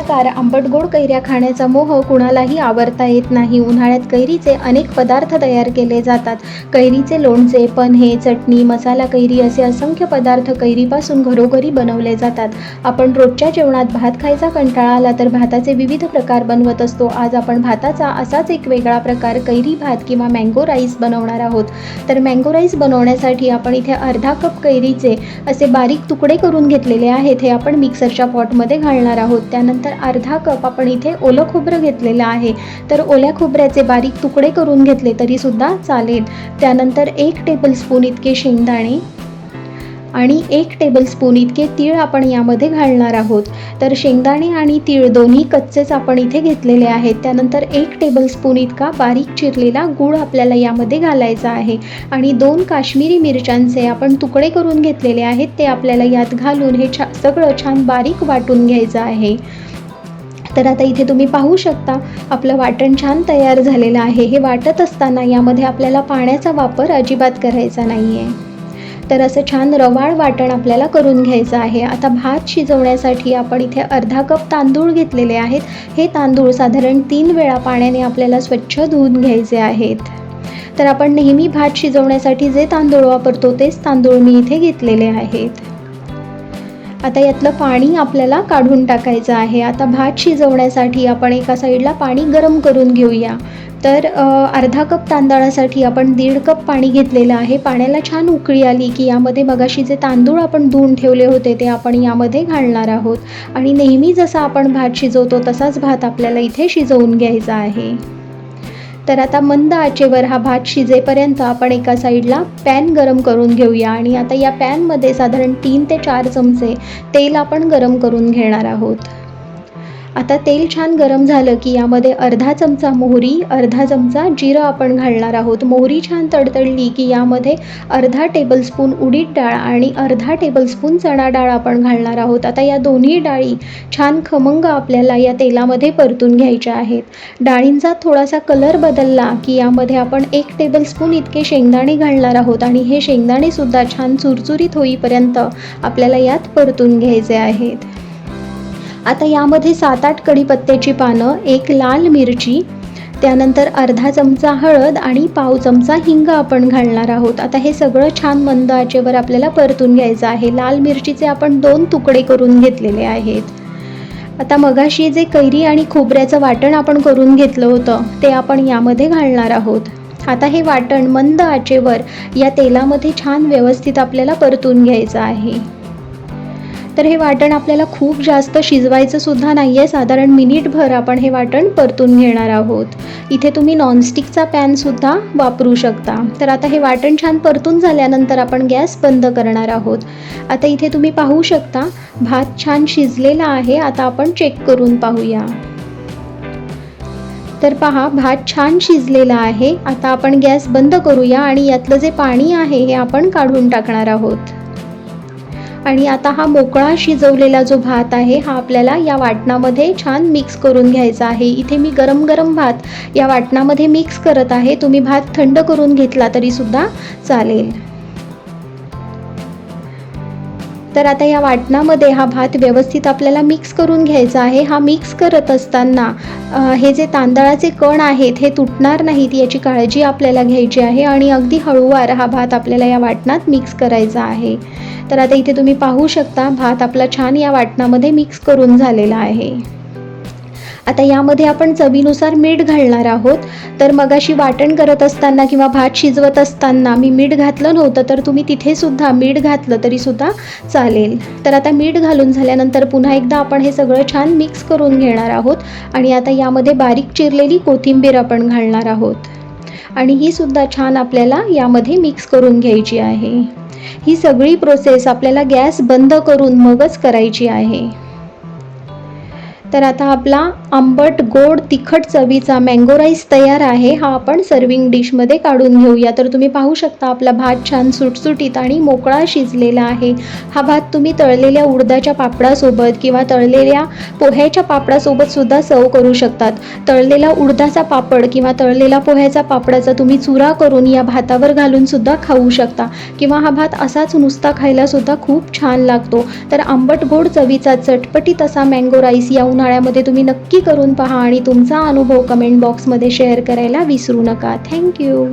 Car आंबट गोड कैऱ्या खाण्याचा मोह कुणालाही आवरता येत नाही. उन्हाळ्यात कैरीचे अनेक पदार्थ तयार केले जातात. कैरीचे लोणचे पन्हे चटणी मसाला कैरी असे असंख्य पदार्थ कैरीपासून घरोघरी बनवले जातात. आपण रोजच्या जेवणात भात खायचा कंटाळा आला तर भाताचे विविध प्रकार बनवत असतो. आज आपण भाताचा असाच एक वेगळा प्रकार कैरी भात किंवा मँगो राईस बनवणार आहोत. तर मँगो राईस बनवण्यासाठी आपण इथे अर्धा कप कैरीचे असे बारीक तुकडे करून घेतलेले आहेत. हे आपण मिक्सरच्या पॉटमध्ये घालणार आहोत. त्यानंतर तर अर्धा कप आपण इथे ओलं खोबरं घेतलेलं आहे. तर ओल्या खोबऱ्याचे बारीक तुकडे करून घेतले तरीसुद्धा चालेल. त्यानंतर एक टेबलस्पून इतके शेंगदाणे आणि एक टेबलस्पून इतके तीळ आपण यामध्ये घालणार आहोत. तर शेंगदाणे आणि तीळ दोन्ही कच्चेच आपण इथे घेतलेले आहेत. त्यानंतर एक टेबलस्पून इतका बारीक चिरलेला गूळ आपल्याला यामध्ये घालायचा आहे. आणि दोन काश्मीरी मिरच्यांचे आपण तुकडे करून घेतलेले आहेत. ते आपल्याला यात घालून हे छा सगळं छान बारीक वाटून घ्यायचं आहे. तर आता इथे तुम्ही पाहू शकता आपलं वाटण छान तयार झालेलं आहे. हे वाटत असताना यामध्ये आपल्याला पाण्याचा वापर अजिबात करायचा नाही आहे तर असं छान रवाळ वाटण आपल्याला करून घ्यायचं आहे. आता भात शिजवण्यासाठी आपण इथे अर्धा कप तांदूळ घेतलेले आहेत. हे तांदूळ साधारण तीन वेळा पाण्याने आपल्याला स्वच्छ धुवून घ्यायचे आहेत. तर आपण नेहमी भात शिजवण्यासाठी जे तांदूळ वापरतो तेच तांदूळ मी इथे घेतलेले आहेत. आता यातलं पाणी आपल्याला काढून टाकायचं आहे. आता भात शिजवण्यासाठी आपण एका साईडला पाणी गरम करून घेऊया. तर अर्धा कप तांदळासाठी आपण दीड कप पाणी घेतलेलं आहे. पाण्याला छान उकळी आली की यामध्ये मगाशी जे तांदूळ आपण धुवून ठेवले होते ते आपण यामध्ये घालणार आहोत. आणि नेहमी जसा आपण भात शिजवतो तसाच भात आपल्याला इथे शिजवून घ्यायचा आहे. तर आता मंद आचेवर हा भात शिजेपर्यंत आपण एका साईडला पॅन गरम करून घेऊया. आणि आता या पॅनमध्ये साधारण तीन ते चार चमचे तेल आपण गरम करून घेणार आहोत. आता तेल छान गरम झालं की यामध्ये अर्धा चमचा मोहरी अर्धा चमचा जिरं आपण घालणार आहोत. मोहरी छान तडतडली की यामध्ये अर्धा टेबलस्पून उडीद डाळ आणि अर्धा टेबलस्पून चणा डाळ आपण घालणार आहोत. आता या दोन्ही डाळी छान खमंग आपल्याला या तेलामध्ये परतून घ्यायच्या आहेत. डाळींचा थोडासा कलर बदलला की यामध्ये आपण एक टेबलस्पून इतके शेंगदाणे घालणार आहोत आणि हे शेंगदाणेसुद्धा छान चुरचुरीत होईपर्यंत आपल्याला यात परतून घ्यायचे आहेत. आता यामध्ये सात आठ कढीपत्त्याची पानं एक लाल मिरची त्यानंतर अर्धा चमचा हळद आणि पाव चमचा हिंग आपण घालणार आहोत. आता हे सगळं छान मंद आचेवर आपल्याला परतून घ्यायचं आहे. लाल मिरचीचे आपण दोन तुकडे करून घेतलेले आहेत. आता मगाशी जे कैरी आणि खोबऱ्याचं वाटण आपण करून घेतलं होतं ते आपण यामध्ये घालणार आहोत. आता हे वाटण मंद आचेवर या तेलामध्ये छान व्यवस्थित आपल्याला परतून घ्यायचं आहे. तर हे वाटण आपल्याला खूप जास्त शिजवायचं सुद्धा नाही आहे साधारण मिनिटभर आपण हे वाटण परतून घेणार आहोत. इथे तुम्ही नॉनस्टिकचा पॅनसुद्धा वापरू शकता. तर आता हे वाटण छान परतून झाल्यानंतर आपण गॅस बंद करणार आहोत. आता इथे तुम्ही पाहू शकता भात छान शिजलेला आहे. आता आपण चेक करून पाहूया. तर पहा भात छान शिजलेला आहे. आता आपण गॅस बंद करूया आणि यातलं जे पाणी आहे हे आपण काढून टाकणार आहोत. आणि आता हा मोकळा शिजवलेला जो भात आहे हा आपल्याला या वाटणामध्ये छान मिक्स करून घ्यायचा आहे. इथे मी गरम गरम भात या वाटणामध्ये मिक्स करत आहे. तुम्ही भात थंड करून घेतला तरीसुद्धा चालेल. तर आता या वाटणामध्ये हा भात व्यवस्थित आपल्याला मिक्स करून घ्यायचा आहे. हा मिक्स करत असताना हे जे तांदळाचे कण आहेत हे तुटणार नाहीत याची काळजी आपल्याला घ्यायची आहे आणि अगदी हळूवार हा भात आपल्याला या वाटणात मिक्स करायचा आहे. तर आता इथे तुम्ही पाहू शकता भात आपला छान या वाटणामध्ये मिक्स करून झालेला आहे. आता यामध्ये आपण चवीनुसार मीठ घालणार आहोत. तर मगाशी वाटण करत असताना किंवा भात शिजवत असताना मी मीठ घातलं नव्हतं तर तुम्ही तिथे सुद्धा मीठ घातलं तरी सुद्धा चालेल. तर आता मीठ घालून झाल्यानंतर पुन्हा एकदा आपण हे सगळं छान मिक्स करून घेणार आहोत. आणि आता यामध्ये बारीक चिरलेली कोथिंबीर आपण घालणार आहोत. आणि ही सुद्धा छान आपल्याला यामध्ये मिक्स करून घ्यायची आहे. ही सगळी प्रोसेस आपल्याला गॅस बंद करून मगच करायची आहे. तर आता आपला आंबट गोड तिखट चवीचा मँगो राईस तयार आहे. हा आपण सर्विंग डिशमध्ये काढून घेऊया. तर तुम्ही पाहू शकता आपला भात छान सुटसुटीत आणि मोकळा शिजलेला आहे. हा भात तुम्ही तळलेल्या उडदाच्या पापडासोबत किंवा तळलेल्या पोह्याच्या पापडासोबत सुद्धा सर्व करू शकतात. तळलेला उडदाचा पापड किंवा तळलेला पोह्याचा पापडाचा तुम्ही चुरा करून या भातावर घालून सुद्धा खाऊ शकता. किंवा हा भात असाच नुसता खायला सुद्धा खूप छान लागतो. तर आंबट गोड चवीचा चटपटीत असा मँगो राईस या उन्हाळ्यामध्ये तुम्ही नक्की करून पहा आणि तुमचा अनुभव कमेंट बॉक्समध्ये शेअर करायला विसरू नका. थँक्यू